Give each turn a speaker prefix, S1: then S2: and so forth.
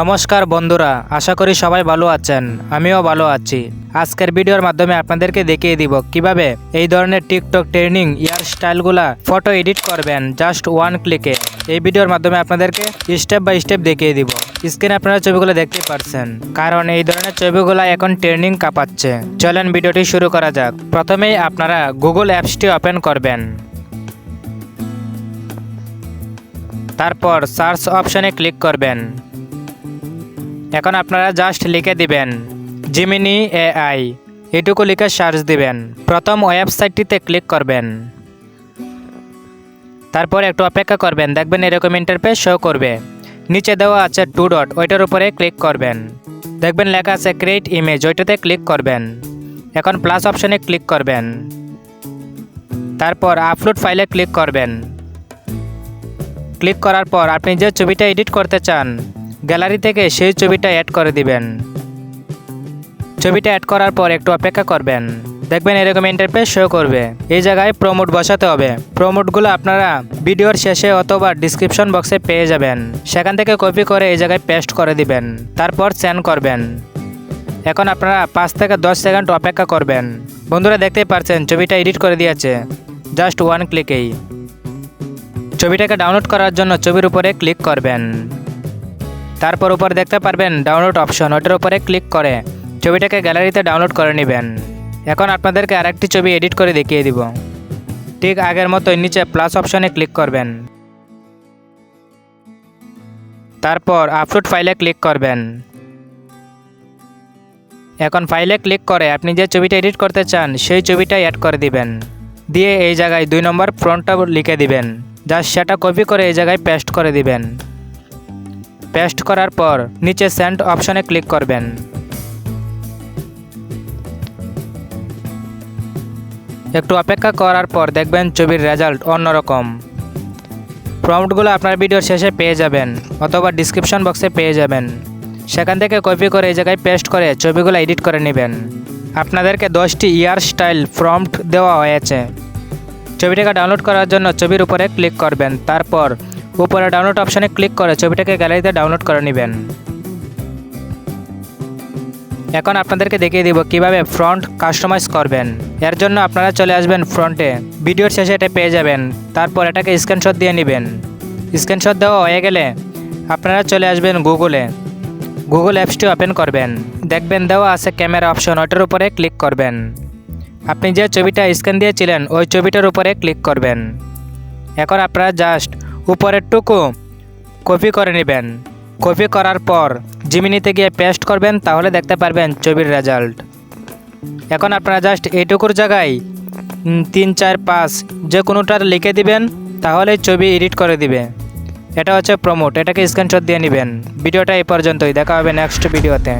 S1: নমস্কার বন্ধুরা, আশা করি সবাই ভালো আছেন। আমিও ভালো আছি। আজকের ভিডিওর মাধ্যমে আপনাদেরকে দেখিয়ে দিব কীভাবে এই ধরনের টিকটক ট্রেনিং ইয়ার স্টাইলগুলা ফটো এডিট করবেন জাস্ট ওয়ান ক্লিকে। এই ভিডিওর মাধ্যমে আপনাদেরকে স্টেপ বাই স্টেপ দেখিয়ে দিব। স্ক্রিনে আপনারা ছবিগুলো দেখতে পারছেন। কারণ এই ধরনের ছবিগুলো এখন ট্রেনিং কাঁপাচ্ছে। চলেন ভিডিওটি শুরু করা যাক। প্রথমেই আপনারা গুগল অ্যাপসটি ওপেন করবেন। তারপর সার্চ অপশনে ক্লিক করবেন। এখন আপনারা জাস্ট লিখে দিবেন জিমিনি এআই এটুকু লিখে সার্চ দিবেন। প্রথম ওয়েবসাইটটিতে ক্লিক করবেন। তারপর একটু অপেক্ষা করবেন, দেখবেন এরকম ইন্টারপেজ শো করবে। নিচে দেওয়া আছে টু ডট ওইটার উপরে ক্লিক করবেন। দেখবেন লেখা আছে ক্রিয়েট ইমেজ ওইটাতে ক্লিক করবেন। এখন প্লাস অপশনে ক্লিক করবেন। তারপর আপলোড ফাইলে ক্লিক করবেন। ক্লিক করার পর আপনি যে ছবিটা এডিট করতে চান গ্যালারি থেকে সেই ছবিটা অ্যাড করে দিবেন। ছবিটা অ্যাড করার পর একটু অপেক্ষা করবেন। দেখবেন এরকম ইন্টারপেজ শো করবে। এই জায়গায় প্রমোট বসাতে হবে। প্রমোটগুলো আপনারা ভিডিওর শেষে অথবা ডিসক্রিপশন বক্সে পেয়ে যাবেন। সেখান থেকে কপি করে এই জায়গায় পেস্ট করে দিবেন। তারপর সেন্ড করবেন। এখন আপনারা পাঁচ থেকে দশ সেকেন্ড অপেক্ষা করবেন। বন্ধুরা দেখতেই পারছেন, ছবিটা এডিট করে দিয়েছে। জাস্ট ওয়ান ক্লিকেই ছবিটাকে ডাউনলোড করার জন্য ছবির উপরে ক্লিক করবেন। তারপর উপর দেখতে পারবেন ডাউনলোড অপশন ওটার উপরে ক্লিক করে ছবিটাকে গ্যালারিতে ডাউনলোড করে নেবেন। এখন আপনাদেরকে আরেকটি ছবি এডিট করে দেখিয়ে দিব। ঠিক আগের মতোই নিচে প্লাস অপশনে ক্লিক করবেন। তারপর আপলোড ফাইলে ক্লিক করবেন। এখন ফাইলে ক্লিক করে আপনি যে ছবিটা এডিট করতে চান, সেই ছবিটা অ্যাড করে দিবেন। দিয়ে এই জায়গায় দুই নম্বর ফ্রন্টটা লিখে দিবেন। জাস্ট সেটা কপি করে এই জায়গায় পেস্ট করে দিবেন। পেস্ট করার পর নিচে সেন্ড অপশনে ক্লিক করবেন। একটু অপেক্ষা করার পর দেখবেন ছবির রেজাল্ট অন্যরকম। প্রম্পটগুলো আপনার ভিডিওর শেষে পেয়ে যাবেন অথবা ডিসক্রিপশন বক্সে পেয়ে যাবেন। সেখান থেকে কপি করে এই জায়গায় পেস্ট করে ছবিগুলো এডিট করে নেবেন। আপনাদেরকে দশটি ইয়ার স্টাইল প্রম্পট দেওয়া হয়েছে। ছবিটাকে ডাউনলোড করার জন্য ছবির উপরে ক্লিক করবেন। তারপর উপরে ডাউনলোড অপশনে ক্লিক করে ছবিটাকে গ্যালারিতে ডাউনলোড করে নেবেন। এখন আপনাদেরকে দেখিয়ে দিব কীভাবে ফ্রন্ট কাস্টমাইজ করবেন। এর জন্য আপনারা চলে আসবেন ফ্রন্টে ভিডিওর শেষে এটা পেয়ে যাবেন। তারপর এটাকে স্ক্রিনশট দিয়ে নেবেন। স্ক্রিনশট দেওয়া হয়ে গেলে আপনারা চলে আসবেন গুগলে গুগল অ্যাপসটি ওপেন করবেন। দেখবেন দেওয়া আছে ক্যামেরা অপশন ওটার উপরে ক্লিক করবেন। আপনি যে ছবিটা স্ক্যান দিয়েছিলেন, ওই ছবিটার উপরে ক্লিক করবেন। এখন আপনারা জাস্ট উপরের টুকু কপি করে নেবেন। কপি করার পর জিমিনিতে গিয়ে পেস্ট করবেন, তাহলে দেখতে পারবেন ছবির রেজাল্ট। এখন আপনারা জাস্ট এইটুকুর জায়গায় তিন, চার, পাঁচ যে কোনোটার লিখে দিবেন তাহলে ছবি এডিট করে দিবে। এটা হচ্ছে প্রমোট, এটাকে স্ক্রিনশট দিয়ে নেবেন। ভিডিওটা এই পর্যন্তই, দেখা হবে নেক্সট ভিডিওতে।